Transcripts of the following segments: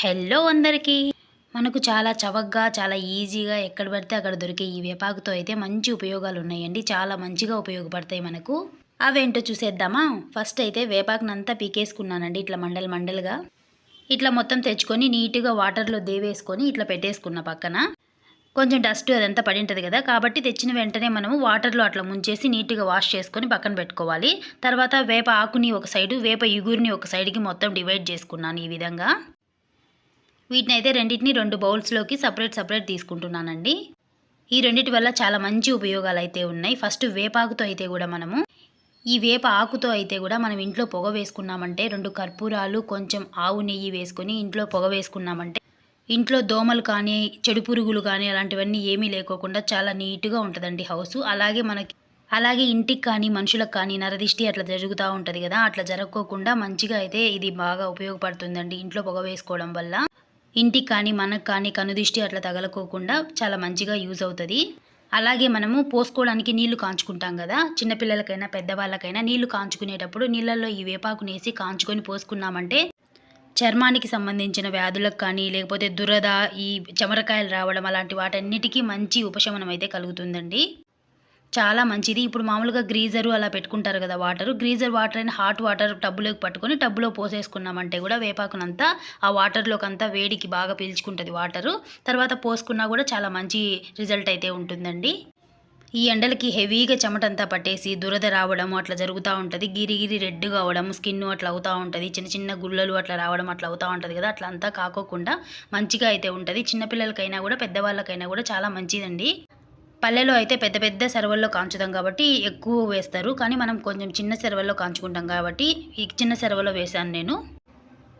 Hello అందరికీ. మనకు చాలా చవకగా చాలా ఈజీగా ఎక్కడ పడితే అక్కడ దొరికే ఈ వేపాకుతో అయితే మంచి ఉపయోగాలు ఉన్నాయండి. చాలా మంచిగా ఉపయోగపడతాయి మనకు. అవేంటో చూసేద్దామా? ఫస్ట్ అయితే వేపాకునంతా పీకేసుకున్నానండి ఇట్లా మండలు మండలుగా. ఇట్లా మొత్తం తెచ్చుకొని నీట్గా వాటర్లో దేవేసుకొని ఇట్లా పెట్టేసుకున్న పక్కన. కొంచెం డస్ట్ అదంతా పడి ఉంటుంది కదా కాబట్టి తెచ్చిన వెంటనే మనము వాటర్లో అట్లా ముంచేసి నీట్గా వాష్ చేసుకొని పక్కన పెట్టుకోవాలి. తర్వాత వేప ఆకుని ఒక సైడు వేప ఇగురిని ఒక సైడ్కి మొత్తం డివైడ్ చేసుకున్నాను ఈ విధంగా. వీటిని అయితే రెండింటిని రెండు బౌల్స్లోకి సపరేట్ సపరేట్ తీసుకుంటున్నానండి. ఈ రెండింటి వల్ల చాలా మంచి ఉపయోగాలు అయితే ఉన్నాయి. ఫస్ట్ వేపాకుతో అయితే కూడా మనము ఈ వేప ఆకుతో అయితే కూడా మనం ఇంట్లో పొగ వేసుకున్నామంటే రెండు కర్పూరాలు కొంచెం ఆవు నెయ్యి వేసుకొని ఇంట్లో పొగ వేసుకున్నామంటే ఇంట్లో దోమలు కానీ చెడు పురుగులు కానీ అలాంటివన్నీ ఏమీ లేకోకుండా చాలా నీట్గా ఉంటుందండి హౌస్. అలాగే మనకి అలాగే ఇంటికి కానీ మనుషులకు కానీ నరదిష్టి అట్లా జరుగుతూ ఉంటుంది కదా అట్లా జరగకోకుండా మంచిగా అయితే ఇది బాగా ఉపయోగపడుతుందండి ఇంట్లో పొగ వేసుకోవడం వల్ల. ఇంటికి కానీ మనకు కానీ కనుదిష్టి అట్లా తగలకోకుండా చాలా మంచిగా యూజ్ అవుతుంది. అలాగే మనము పోసుకోవడానికి నీళ్ళు కాంచుకుంటాం కదా. చిన్నపిల్లలకైనా పెద్దవాళ్ళకైనా నీళ్ళు కాంచుకునేటప్పుడు నీళ్ళల్లో ఈ వేపాకుని వేసి కాంచుకొని పోసుకున్నామంటే చర్మానికి సంబంధించిన వ్యాధులకు కానీ లేకపోతే దురద ఈ చెమరకాయలు రావడం అలాంటి వాటన్నిటికీ మంచి ఉపశమనం అయితే కలుగుతుందండి. చాలా మంచిది. ఇప్పుడు మామూలుగా గ్రీజరు అలా పెట్టుకుంటారు కదా వాటర్. గ్రీజర్ వాటర్ అయిన హాట్ వాటర్ టబ్బులోకి పట్టుకొని టబ్బులో పోసేసుకున్నామంటే కూడా వేపాకునంతా ఆ వాటర్లోకి అంతా వేడికి బాగా పీల్చుకుంటుంది వాటరు. తర్వాత పోసుకున్నా కూడా చాలా మంచి రిజల్ట్ అయితే ఉంటుందండి. ఈ ఎండలకి హెవీగా చెమటంతా పట్టేసి దురద రావడం అట్లా జరుగుతూ ఉంటుంది. గిరిగిరి రెడ్డుగా అవడం స్కిన్ అట్లా అవుతూ ఉంటుంది. చిన్న చిన్న గుళ్ళలు అట్లా రావడం అట్లా అవుతూ ఉంటుంది కదా. అట్లా అంతా కాకోకుండా మంచిగా అయితే ఉంటుంది. చిన్నపిల్లలకైనా కూడా పెద్దవాళ్ళకైనా కూడా చాలా మంచిదండి. పల్లెలో అయితే పెద్ద పెద్ద సెరవల్లో కాంచుతాం కాబట్టి ఎక్కువ వేస్తారు. కానీ మనం కొంచెం చిన్న సెరవల్లో కాంచుకుంటాం కాబట్టి ఈ చిన్న సెరవలో వేశాను నేను.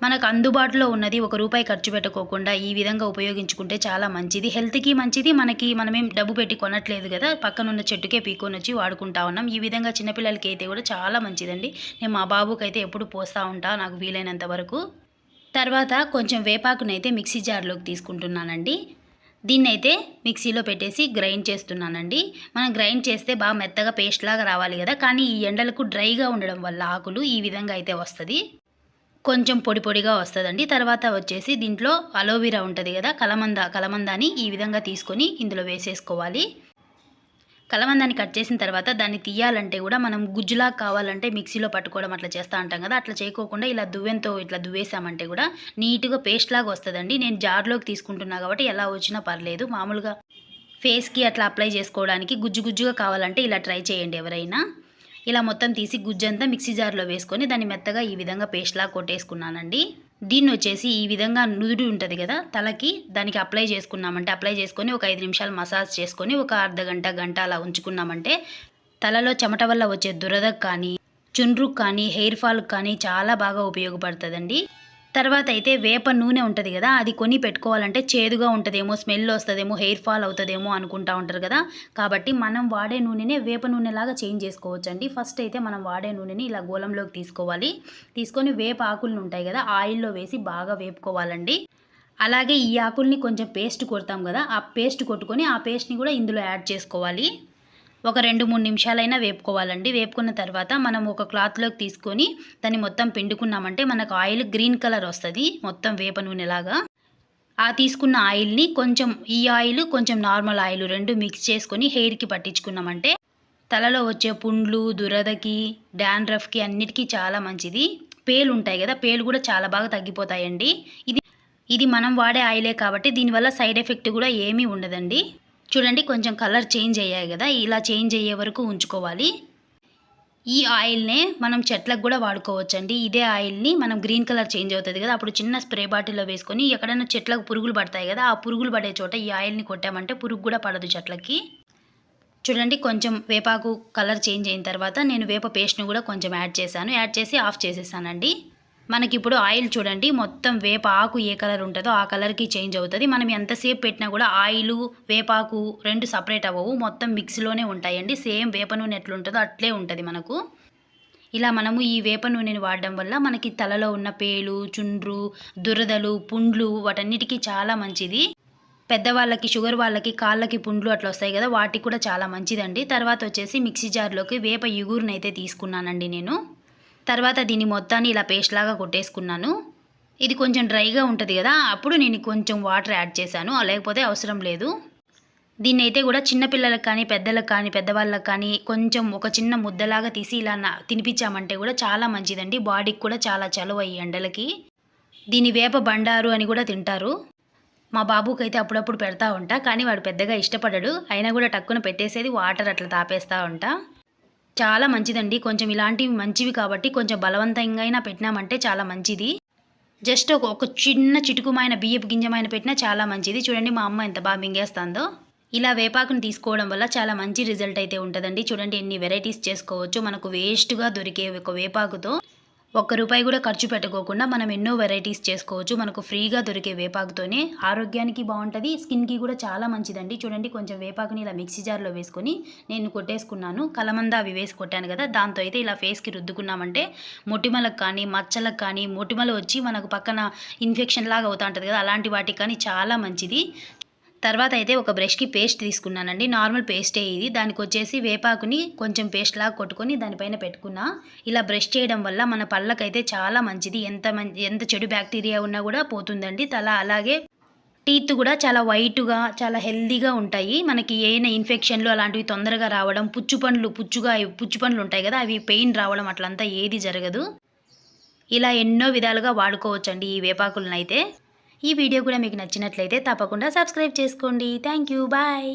మనకు అందుబాటులో ఉన్నది ఒక రూపాయి ఖర్చు పెట్టకోకుండా ఈ విధంగా ఉపయోగించుకుంటే చాలా మంచిది. హెల్త్కి మంచిది. మనకి మనమేం డబ్బు పెట్టి కొనట్లేదు కదా. పక్కన ఉన్న చెట్టుకే పీకొని వచ్చి వాడుకుంటా ఉన్నాం. ఈ విధంగా చిన్నపిల్లలకి అయితే కూడా చాలా మంచిదండి. నేను మా బాబుకి అయితే ఎప్పుడు పోస్తూ ఉంటా నాకు వీలైనంత వరకు. తర్వాత కొంచెం వేపాకునైతే మిక్సీ జార్లోకి తీసుకుంటున్నానండి. దీన్ని అయితే మిక్సీలో పెట్టేసి గ్రైండ్ చేస్తున్నానండి. మనం గ్రైండ్ చేస్తే బాగా మెత్తగా పేస్ట్ లాగా రావాలి కదా. కానీ ఈ ఎండలకు డ్రైగా ఉండడం వల్ల ఆకులు ఈ విధంగా అయితే వస్తుంది. కొంచెం పొడి పొడిగా వస్తుందండి. తర్వాత వచ్చేసి దీంట్లో అలోవెరా ఉంటుంది కదా. కలమంద కలమందాని ఈ విధంగా తీసుకొని ఇందులో వేసేసుకోవాలి. కలవందాన్ని కట్ చేసిన తర్వాత దాన్ని తీయాలంటే కూడా మనం గుజ్జులా కావాలంటే మిక్సీలో పట్టుకోవడం అట్లా చేస్తూ ఉంటాం కదా. అట్లా చేయకోకుండా ఇలా దువ్వెంతో ఇట్లా దువ్వేసామంటే కూడా నీట్గా పేస్ట్ లాగా వస్తుందండి. నేను జార్లోకి తీసుకుంటున్నా కాబట్టి ఎలా వచ్చినా పర్లేదు. మామూలుగా ఫేస్కి అట్లా అప్లై చేసుకోవడానికి గుజ్జు గుజ్జుగా కావాలంటే ఇలా ట్రై చేయండి ఎవరైనా. ఇలా మొత్తం తీసి గుజ్జంతా మిక్సీ జార్లో వేసుకొని దాన్ని మెత్తగా ఈ విధంగా పేస్ట్లా కొట్టేసుకున్నానండి. దీన్ని వచ్చేసి ఈ విధంగా నుదుడు ఉంటుంది కదా తలకి దానికి అప్లై చేసుకున్నామంటే అప్లై చేసుకొని ఒక ఐదు నిమిషాలు మసాజ్ చేసుకొని ఒక అర్ధ గంట గంట అలా ఉంచుకున్నామంటే తలలో చెమట వల్ల వచ్చే దురదకు కానీ చుండ్రుకు కానీ హెయిర్ ఫాల్కి కానీ చాలా బాగా ఉపయోగపడుతుందండి. తర్వాత అయితే వేప నూనె ఉంటుంది కదా అది కొని పెట్టుకోవాలంటే చేదుగా ఉంటుందేమో స్మెల్ వస్తుందేమో హెయిర్ ఫాల్ అవుతుందేమో అనుకుంటా ఉంటారు కదా. కాబట్టి మనం వాడే నూనెనే వేప నూనెలాగా చేంజ్ చేసుకోవచ్చండి. ఫస్ట్ అయితే మనం వాడే నూనెని ఇలా గోళంలోకి తీసుకోవాలి. తీసుకొని వేప ఆకులు ఉంటాయి కదా ఆయిల్లో వేసి బాగా వేపుకోవాలండి. అలాగే ఈ ఆకుల్ని కొంచెం పేస్ట్ కొడతాం కదా ఆ పేస్ట్ కొట్టుకొని ఆ పేస్ట్ని కూడా ఇందులో యాడ్ చేసుకోవాలి. ఒక రెండు మూడు నిమిషాలైనా వేపుకోవాలండి. వేపుకున్న తర్వాత మనం ఒక క్లాత్లోకి తీసుకొని దాన్ని మొత్తం పిండుకున్నామంటే మనకు ఆయిల్ గ్రీన్ కలర్ వస్తుంది. మొత్తం వేప నూనెలాగా. ఆ తీసుకున్న ఆయిల్ని కొంచెం ఈ ఆయిల్ కొంచెం నార్మల్ ఆయిల్ రెండు మిక్స్ చేసుకొని హెయిర్కి పట్టించుకున్నామంటే తలలో వచ్చే పుండ్లు దురదకి డాండ్రఫ్కి అన్నిటికీ చాలా మంచిది. పేలు ఉంటాయి కదా పేలు కూడా చాలా బాగా తగ్గిపోతాయండి. ఇది ఇది మనం వాడే ఆయిలే కాబట్టి దీనివల్ల సైడ్ ఎఫెక్ట్ కూడా ఏమీ ఉండదండి. చూడండి కొంచెం కలర్ చేంజ్ అయ్యాయి కదా ఇలా చేంజ్ అయ్యే వరకు ఉంచుకోవాలి. ఈ ఆయిల్నే మనం చెట్లకు కూడా వాడుకోవచ్చండి. ఇదే ఆయిల్ని మనం గ్రీన్ కలర్ చేంజ్ అవుతుంది కదా అప్పుడు చిన్న స్ప్రే బాటిల్లో వేసుకొని ఎక్కడైనా చెట్లకు పురుగులు పడతాయి కదా ఆ పురుగులు పడే చోట ఈ ఆయిల్ని కొట్టామంటే పురుగు కూడా పడదు చెట్లకి. చూడండి కొంచెం వేపాకు కలర్ చేంజ్ అయిన తర్వాత నేను వేప పేస్ట్ని కూడా కొంచెం యాడ్ చేశాను. యాడ్ చేసి ఆఫ్ చేసేసానండి. మనకి ఇప్పుడు ఆయిల్ చూడండి మొత్తం వేప ఆకు ఏ కలర్ ఉంటుందో ఆ కలర్కి చేంజ్ అవుతుంది. మనం ఎంతసేపు పెట్టినా కూడా ఆయిల్ వేపాకు రెండు సపరేట్ అవ్వవు. మొత్తం మిక్స్లోనే ఉంటాయండి. సేమ్ వేప నూనె ఎట్లుంటుందో అట్లే ఉంటుంది మనకు. ఇలా మనము ఈ వేప నూనెని వాడడం వల్ల మనకి తలలో ఉన్న పేలు చుండ్రు దురదలు పుండ్లు వాటన్నిటికీ చాలా మంచిది. పెద్దవాళ్ళకి షుగర్ వాళ్ళకి కాళ్ళకి పుండ్లు అట్లా వస్తాయి కదా వాటికి కూడా చాలా మంచిదండి. తర్వాత వచ్చేసి మిక్సీ జార్లోకి వేప ఇగురునైతే తీసుకున్నానండి నేను. తర్వాత దీన్ని మొత్తాన్ని ఇలా పేస్ట్ లాగా కొట్టేసుకున్నాను. ఇది కొంచెం డ్రైగా ఉంటుంది కదా అప్పుడు నేను కొంచెం వాటర్ యాడ్ చేశాను లేకపోతే అవసరం లేదు. దీన్ని అయితే కూడా చిన్నపిల్లలకు కానీ పెద్దలకు కానీ పెద్దవాళ్ళకి కానీ కొంచెం ఒక చిన్న ముద్దలాగా తీసి ఇలా తినిపించామంటే కూడా చాలా మంచిదండి బాడీకి కూడా చాలా చలువ ఈ ఎండలకి. దీని వేప బండారు అని కూడా తింటారు. మా బాబుకి అయితే అప్పుడప్పుడు పెడతా ఉంటా కానీ వాడు పెద్దగా ఇష్టపడడు అయినా కూడా టక్కున పెట్టేసేది వాటర్ అట్లా తాపేస్తూ ఉంటా. చాలా మంచిదండి. కొంచెం ఇలాంటివి మంచివి కాబట్టి కొంచెం బలవంతంగా అయినా పెట్టినామంటే చాలా మంచిది. జస్ట్ ఒక ఒక చిన్న చిటుకుమైన బియ్యపు గింజమైన పెట్టినా చాలా మంచిది. చూడండి మా అమ్మ ఎంత బాగా మింగేస్తుందో. ఇలా వేపాకుని తీసుకోవడం వల్ల చాలా మంచి రిజల్ట్ అయితే ఉంటుందండి. చూడండి ఎన్ని వెరైటీస్ చేసుకోవచ్చు. మనకు వేస్ట్గా దొరికే ఒక వేపాకుతో. ఒక్క రూపాయి కూడా ఖర్చు పెట్టుకోకుండా మనం ఎన్నో వెరైటీస్ చేసుకోవచ్చు. మనకు ఫ్రీగా దొరికే వేపాకుతోనే ఆరోగ్యానికి బాగుంటుంది స్కిన్కి కూడా చాలా మంచిదండి. చూడండి కొంచెం వేపాకుని ఇలా మిక్సీ జార్లో వేసుకొని నేను కొట్టేసుకున్నాను. కలమంద అవి వేసి కొట్టాను కదా దాంతో అయితే ఇలా ఫేస్కి రుద్దుకున్నామంటే మొటిమలకు కానీ మచ్చలకు కానీ మొటిమలు వచ్చి మనకు పక్కన ఇన్ఫెక్షన్ లాగా అవుతా ఉంటుంది కదా అలాంటి వాటికి కానీ చాలా మంచిది. తర్వాత అయితే ఒక బ్రష్కి పేస్ట్ తీసుకున్నానండి. నార్మల్ పేస్టే ఇది. దానికి వచ్చేసి వేపాకుని కొంచెం పేస్ట్ లాగా కొట్టుకొని దానిపైన పెట్టుకున్నా. ఇలా బ్రష్ చేయడం వల్ల మన పళ్ళకైతే చాలా మంచిది. ఎంత మంచి ఎంత చెడు బ్యాక్టీరియా ఉన్నా కూడా పోతుందండి. తల అలాగే టీత్ కూడా చాలా వైట్గా చాలా హెల్దీగా ఉంటాయి. మనకి ఏమైనా ఇన్ఫెక్షన్లు అలాంటివి తొందరగా రావడం పుచ్చు పండ్లు పుచ్చుగా పుచ్చు పండ్లు ఉంటాయి కదా అవి పెయిన్ రావడం అట్లంతా ఏది జరగదు. ఇలా ఎన్నో విధాలుగా వాడుకోవచ్చండి ఈ వేపాకులను అయితే ఈ వీడియో కూడా మీకు నచ్చినట్లయితే తప్పకుండా సబ్స్క్రైబ్ చేసుకోండి. Thank you bye